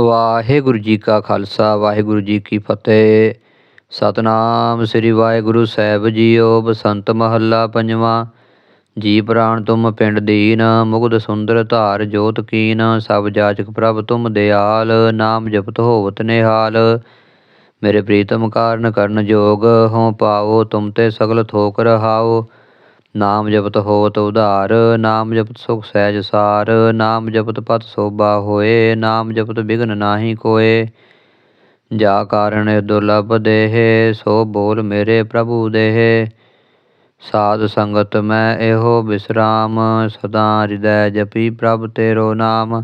ਵਾਹਿਗੁਰੂ ਜੀ ਕਾ ਖਾਲਸਾ, ਵਾਹਿਗੁਰੂ ਜੀ ਕੀ ਫਤਿਹ। ਸਤਨਾਮ ਸ੍ਰੀ ਵਾਹਿਗੁਰੂ ਸਾਹਿਬ ਜੀਓ, ਬਸੰਤ ਮਹੱਲਾ ਪੰਜਵਾਂ। ਜੀ ਪ੍ਰਾਣ ਤੁਮ ਪਿੰਡ ਦੀਨ ਮੁਗਧ ਸੁੰਦਰ ਧਾਰ ਜੋਤ ਕੀਨ, ਸਭ ਜਾਚਕ ਪ੍ਰਭ ਤੁਮ ਦਿਆਲ, ਨਾਮ ਜਪਤ ਹੋਵਤ ਨਿਹਾਲ। ਮੇਰੇ ਪ੍ਰੀਤਮ ਕਾਰਨ ਕਰਨ ਜੋਗ, ਹਉ ਪਾਓ ਤੁਮ ਤੇ ਸਗਲ ਥੋਕ ਰਹਾਓ। ਨਾਮ ਜਪਤ ਹੋਤ ਉਧਾਰ, ਨਾਮ ਜਪਤ ਸੁਖ ਸਹਿਜ ਸਾਰ, ਨਾਮ ਜਪਤ ਪਤ ਸੋਭਾ ਹੋਏ, ਨਾਮ ਜਪਤ ਬਿਗਨ ਨਾਹੀ ਕੋਏ। ਜਾ ਕਾਰਣ ਦੁਰਲਭ ਦੇਹ, ਸੋ ਬੋਲ ਮੇਰੇ ਪ੍ਰਭੂ ਦੇਹ। ਸਾਧ ਸੰਗਤ ਮੈਂ ਇਹੋ ਬਿਸਰਾਮ, ਸਦਾ ਹਿਰਦੈ ਜਪੀ ਪ੍ਰਭ ਤੇਰੋ ਨਾਮ।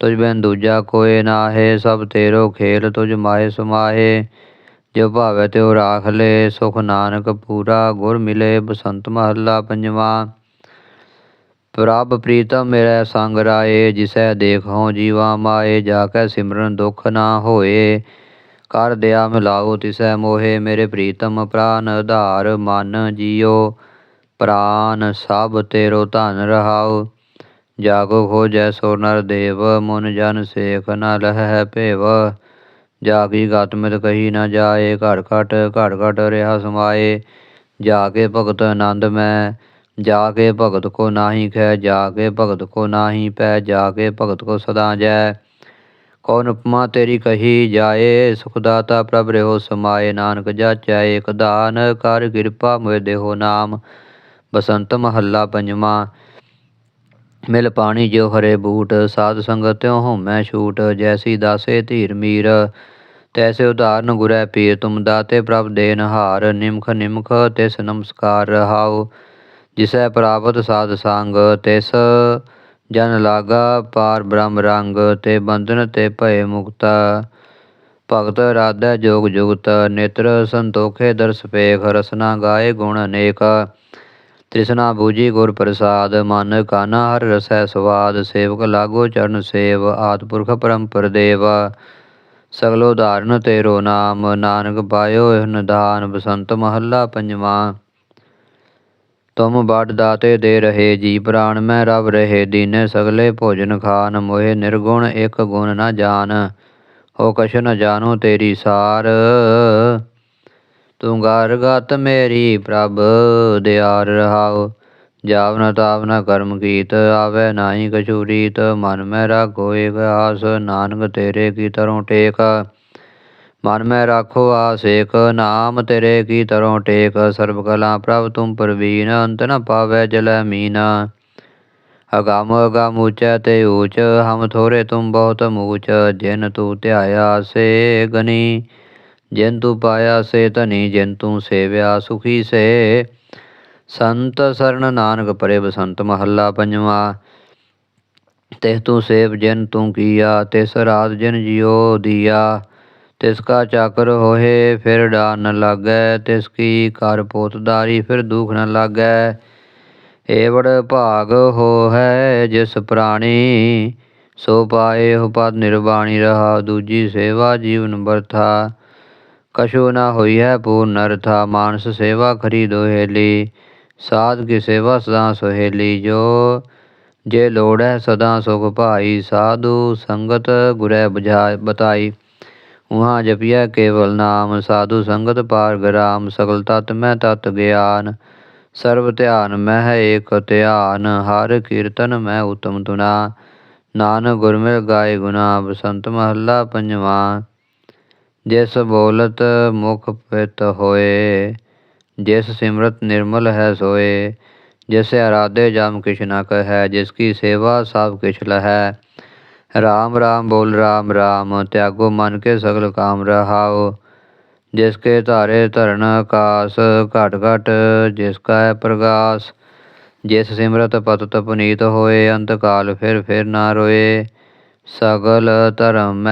ਤੁਝ ਬਿਨ ਦੂਜਾ ਕੋਏ ਨਾਹੇ, ਸਭ ਤੇਰੋ ਖੇਲ ਤੁਝ ਮਾਏ ਸਮਾਏ ਜੋ ਭਾਵੈ ਤਿਉ ਰਾਖ ਲੈ, ਸੁਖ ਨਾਨਕ ਪੂਰਾ ਗੁਰ ਮਿਲੇ, ਬਸੰਤ ਮਹੱਲਾ ਪੰਜਵਾਂ। ਪ੍ਰਭ ਪ੍ਰੀਤਮ ਮੇਰੇ ਸੰਗ ਰਾਏ, ਜਿਸੈ ਦੇਖੋ ਜੀਵਾ ਮਾਏ ਜਾ ਕੈ ਸਿਮਰਨ ਦੁਖ ਨਾ ਹੋਏ। ਕਰ ਦਿਆ ਮਿਲਾਓ ਤਿਸੈ ਮੋਹੇ, ਮੇਰੇ ਪ੍ਰੀਤਮ ਪ੍ਰਾਨ ਆਧਾਰ ਮਨ ਜੀਓ ਪ੍ਰਾਨ, ਸਭ ਤੇਰੋ ਧਨ ਰਹਾਉ ਜਾਗੋ ਖੋਜੈ ਸੋ ਨਰ ਦੇਵ, ਮਨ ਜਨ ਸੇਖ ਨ ਲਹੈ ਭੇਵ। ਜਾ ਕੀ ਗਤ ਮਿਤ ਕਹੀ ਨਾ ਜਾਏ, ਘੜ ਘਟ ਘੜ ਘਟ ਰਿਹਾ ਸਮਾਏ। ਜਾ ਕੇ ਭਗਤ ਆਨੰਦ ਮੈਂ, ਜਾ ਕੇ ਭਗਤ ਕੋ ਨਾਹੀ ਖੈ ਜਾ ਕੇ ਭਗਤ ਕੋ ਨਾਹੀ ਪੈ, ਜਾ ਕੇ ਭਗਤ ਕੋ ਸਦਾ ਜੈ। ਕੌਣ ਉਪਮਾ ਤੇਰੀ ਕਹੀ ਜਾਏ ਸੁਖਦਾਤਾ ਪ੍ਰਭ ਰਹਿਓ ਸਮਾਏ। ਨਾਨਕ ਜਾਚੈ ਏਕ ਦਾਨ, ਕਰ ਕਿਰਪਾ ਮੋਇ ਦੇਹੋ ਨਾਮ। ਬਸੰਤ ਮਹੱਲਾ ਪੰਜਵਾਂ। ਮਿਲ ਪਾਣੀ ਜੋ ਹਰੇ ਬੂਟ, ਸਾਧ ਸੰਗਤ ਤਿਉ ਹਉਮੈ ਛੂਟ, ਜੈਸੀ ਦਾਸੇ ਧੀਰ ਮੀਰ, ਤੈਸੇ ਉਧਾਰਨ ਗੁਰੈ ਪੀਰ ਤੁਮ ਦਾਤੇ ਪ੍ਰਭ ਦੇਨਹਾਰ ਨਿਮਖ ਨਿਮਖ ਤਿਸ ਨਮਸਕਾਰ ਰਹਾਉ, ਜਿਸੈ ਪ੍ਰਾਪਤ ਸਾਧ ਸੰਗ, ਤਿਸ ਜਨ ਲਾਗਾ ਪਾਰ ਬ੍ਰਹਮ ਰੰਗ, ਤੇ ਬੰਧਨ ਤੇ ਭਏ ਮੁਕਤਾ, ਭਗਤ ਰਾਧੈ ਜੋਗ ਜੁਗਤ, ਨੇਤਰ ਸੰਤੋਖੇ ਦਰਸ ਪੇਖ, ਰਸਨਾ ਗਾਏ ਗੁਣ ਅਨੇਕ ਤ੍ਰਿਸ਼ਨਾ ਬੂਜੀ ਗੁਰ ਪ੍ਰਸਾਦ, ਮਨ ਕਾਨਾ ਹਰ ਰਸੈ ਸਵਾਦ, ਸੇਵਕ ਲਾਗੋ ਚਰਨ ਸੇਵ ਆਤਪੁਰਖ ਪਰੰਪਰ ਦੇਵ। ਸਗਲੋ ਧਾਰਨ ਤੇਰੋ ਨਾਮ, ਨਾਨਕ ਪਾਇਓ ਇਹ ਨਿਦਾਨ ਬਸੰਤ ਮਹੱਲਾ ਪੰਜਵਾਂ। ਤੁਮ ਬੜ ਦਾਤੇ ਦੇ ਰਹੇ, ਜੀ ਪ੍ਰਾਣ ਮੈਂ ਰਵ ਰਹੇ, ਦੀਨੇ ਸਗਲੇ ਭੋਜਨ ਖਾਨ, ਮੋਹਿ ਨਿਰਗੁਣ ਇਕ ਗੁਣ ਨਾ ਜਾਣ ਹੋ ਕਛ ਨ ਜਾਣੋ ਤੇਰੀ ਸਾਰ। ਤੂੰ ਗਰ ਗਤ ਮੇਰੀ ਪ੍ਰਭ, ਦਿਆਰ ਰਹਾਉ ਜਾਵ ਨ ਤਾਵ ਨ ਕਰਮ ਕੀਤ, ਆਵੇ ਨਾਹੀ ਕਛੂ ਰੀਤ ਮਨ ਮੈਂ ਰਾਖੋ ਏਕ ਆਸ ਨਾਨਕ ਤੇਰੇ ਕੀ ਤਰੋਂ ਟੇਕ। ਮਨ ਮੈਂ ਰਾਖੋ ਆਸ ਏਕ ਨਾਮ ਤੇਰੇ ਕੀ ਤਰੋਂ ਟੇਕ। ਸਰਬ ਕਲਾ ਪ੍ਰਭ ਤੁਮ ਪ੍ਰਵੀਨ, ਅੰਤ ਨ ਪਾਵੈ ਜਲੈ ਮੀਨਾ। ਅਗਮ ਅਗਮ ਉਚੈ ਤੇ ਊਚ, ਹਮ ਥੋਰੇ ਤੁਮ ਬਹੁਤ ਮੂਚ। ਜਿਨ ਤੂ ਧਿਆਇਆ, ਸੇ ਗਨੀ। ਜਿਨ ਪਾਇਆ ਸੇ ਧਨੀ ਜਿਨ ਸੇਵਿਆ ਸੁਖੀ ਸੇ। ਸੰਤ ਸਰਨ ਨਾਨਕ ਪਰੇ ਬਸੰਤ ਮਹੱਲਾ ਪੰਜਵਾ। ਤਿਸ ਤੂੰ ਸੇਵ ਜਿਨ ਤੂੰ ਕੀਆ, ਤਿਸ ਰਾਤ ਜਿਨ ਜਿਉ ਦੀਆ। ਤਿਸ ਕਾ ਚਾਕਰ ਹੋਏ ਫਿਰ ਡਾਰ ਨ ਲਾਗੈ, ਤਿਸ ਕੀ ਕਰ ਪੋਤਦਾਰੀ ਫਿਰ ਦੁਖ ਨ ਲਾਗੈ। ਏਵੜ ਭਾਗ ਹੋ ਹੈ ਜਿਸ ਪ੍ਰਾਣੀ, ਸੋ ਪਾਏ ਹੋ ਪਦ ਨਿਰਵਾਣੀ ਰਹਾ, ਦੂਜੀ ਸੇਵਾ ਜੀਵਨ ਬਰਥਾ ਕਛੂ ਨਾ ਹੋਈ ਹੈ ਪੂਰਨ ਅਰਥਾ, ਮਾਨਸ ਸੇਵਾ ਖਰੀ ਦੋਹੇਲੀ ਸਾਧ ਕੀ ਸੇਵਾ ਸਦਾ ਸੁਹੇਲੀ, ਜੋ ਜੇ ਲੋੜ ਹੈ ਸਦਾ ਸੁਖ ਭਾਈ, ਸਾਧੂ ਸੰਗਤ ਗੁਰੈ ਬੁਝਾਇ ਬਤਾਈ। ਉਹਾਂ ਜਪਿਆ ਕੇਵਲ ਨਾਮ, ਸਾਧੂ ਸੰਗਤ ਪਾਰ ਗਰਾਮ, ਸਗਲ ਤਤ ਮੈਂ ਤਤ ਗਿਆਨ, ਸਰਬ ਧਿਆਨ ਮਹਿ ਏਕ ਧਿਆਨ, ਹਰ ਕੀਰਤਨ ਮੈਂ ਉਤਮ ਤੁਨਾ। ਨਾਨਕ ਗੁਰ ਮਿਲ ਗਾਏ ਗੁਨਾ ਬਸੰਤ ਮਹੱਲਾ ਪੰਜਵਾਂ। ਜਿਸ ਬੋਲਤ ਮੁਖ ਪਿਤ ਹੋਏ ਜਿਸ ਸਿਮਰਤ ਨਿਰਮਲ ਹੈ ਸੋਏ ਜਿਸੇ ਅਰਾਧੇ ਜਮ ਕਿਛ ਨ ਕਹੈ ਜਿਸ ਕੀ ਸੇਵਾ ਸਭ ਕਿਛ ਲਹੈ ਰਾਮ ਰਾਮ ਬੋਲ ਰਾਮ ਰਾਮ ਤਿਆਗੋ ਮਨ ਕੇ ਸਗਲ ਕਾਮ ਰਹਾਓ ਜਿਸ ਕੇ ਧਾਰੇ ਧਰਨ ਆਕਾਸ ਘਟ ਘਟ ਜਿਸ ਕਾ ਹੈ ਪ੍ਰਗਾਸ ਜਿਸ ਸਿਮਰਤ ਪਤਤ ਪੁਨੀਤ ਹੋਏ ਅੰਤ ਕਾਲ ਫਿਰ ਫਿਰ ਨਾ ਰੋਏ ਸਗਲ ਧਰਮ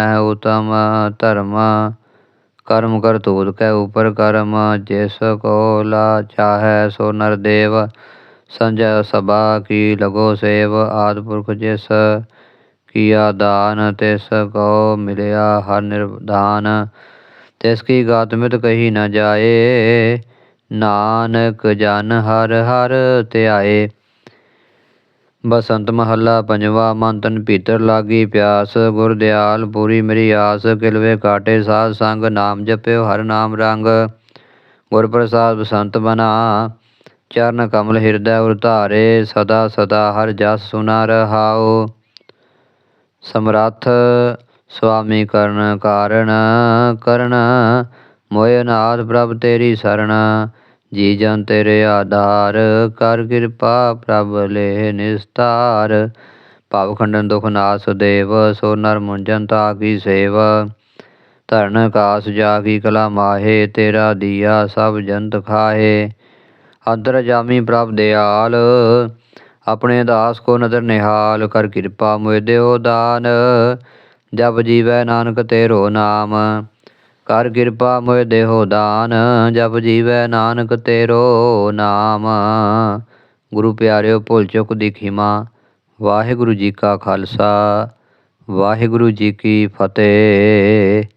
ਮਹਿ ਉਤਮ ਧਰਮ ਕਰਮ ਕਰਤੂਤ ਕੈ ਉਪਰ ਕਰਮ, ਜਿਸ ਕੋ ਲਾ ਚਾਹੈ ਸੋ ਨਰ ਦੇਵ, ਸੰਜੈ ਸਭਾ ਕੀ ਲਗੋ ਸੇਵ, ਆਦ ਪੁਰਖ ਜਿਸ ਕੀਆ ਦਾਨ, ਤਿਸ ਕੋ ਮਿਲਿਆ ਹਰ ਨਿਰਦਾਨ ਤਿਸ ਕਹੀ ਨ ਜਾਏ, ਨਾਨਕ ਜਨ ਹਰ ਹਰ ਧਿਆਏ। ਬਸੰਤ ਮਹੱਲਾ ਪੰਜਵਾ, ਮੰਤਨ ਤਨ ਭੀਤਰ ਲਾਗੀ ਪਿਆਸ ਗੁਰ ਦਿਆਲ ਪੂਰੀ ਮੇਰੀ ਆਸ, ਕਿਲਵੇ ਕਾਟੇ ਸਾਧ ਸੰਗ, ਨਾਮ ਜਪਿਓ ਹਰ ਨਾਮ ਰੰਗ। ਗੁਰ ਪ੍ਰਸਾਦ ਬਸੰਤ ਬਨਾ ਚਰਨ ਕਮਲ ਹਿਰਦੈ ਉਰ ਧਾਰੇ, ਸਦਾ ਸਦਾ ਹਰ ਜਸ ਸੁਨਾ ਰਹਾਓ ਸਮਰੱਥ ਸੁਆਮੀ ਕਰਨ ਕਾਰਣ, ਕਰਨ ਮੋਇ ਨਾਥ ਪ੍ਰਭ ਤੇਰੀ ਸਰਣ ਜੀ ਜਨ ਤੇਰੇ ਆਧਾਰ ਕਰ ਕਿਰਪਾ ਪ੍ਰਭ ਲੈ ਨਿਸਤਾਰ। ਭਵ ਖੰਡਨ ਦੁਖ ਨਾਸ ਦੇਵ, ਸੋ ਨਰ ਮੁੰਜਨ ਤਾ ਕੀ ਸੇਵ। ਧਰਨ ਕਾਸ ਜਾ ਕੀ ਕਲਾ ਮਾਹੇ, ਤੇਰਾ ਦੀਆ ਸਭ ਜੰਤ ਖਾਹੇ। ਅੰਤਰ ਜਾਮੀ ਪ੍ਰਭ ਦਿਆਲ, ਆਪਣੇ ਦਾਸ ਕੋ ਨਦਰ ਨਿਹਾਲ, ਕਰ ਕਿਰਪਾ ਮੁਇ ਦਿਓ ਦਾਨ। ਜਪ ਜੀਵੈ ਨਾਨਕ ਤੇਰੋ ਨਾਮ। ਕਰ ਕਿਰਪਾ ਮੁਇ ਦੇਹੋ ਦਾਨ, ਜਪ ਜੀਵੈ ਨਾਨਕ ਤੇਰੋ ਨਾਮ। ਗੁਰੂ ਪਿਆਰਿਓ, ਭੁੱਲ ਚੁੱਕ ਦੀ ਖਿਮਾ, ਵਾਹਿਗੁਰੂ ਜੀ ਕਾ ਖਾਲਸਾ, ਵਾਹਿਗੁਰੂ ਜੀ ਕੀ ਫਤਿਹ।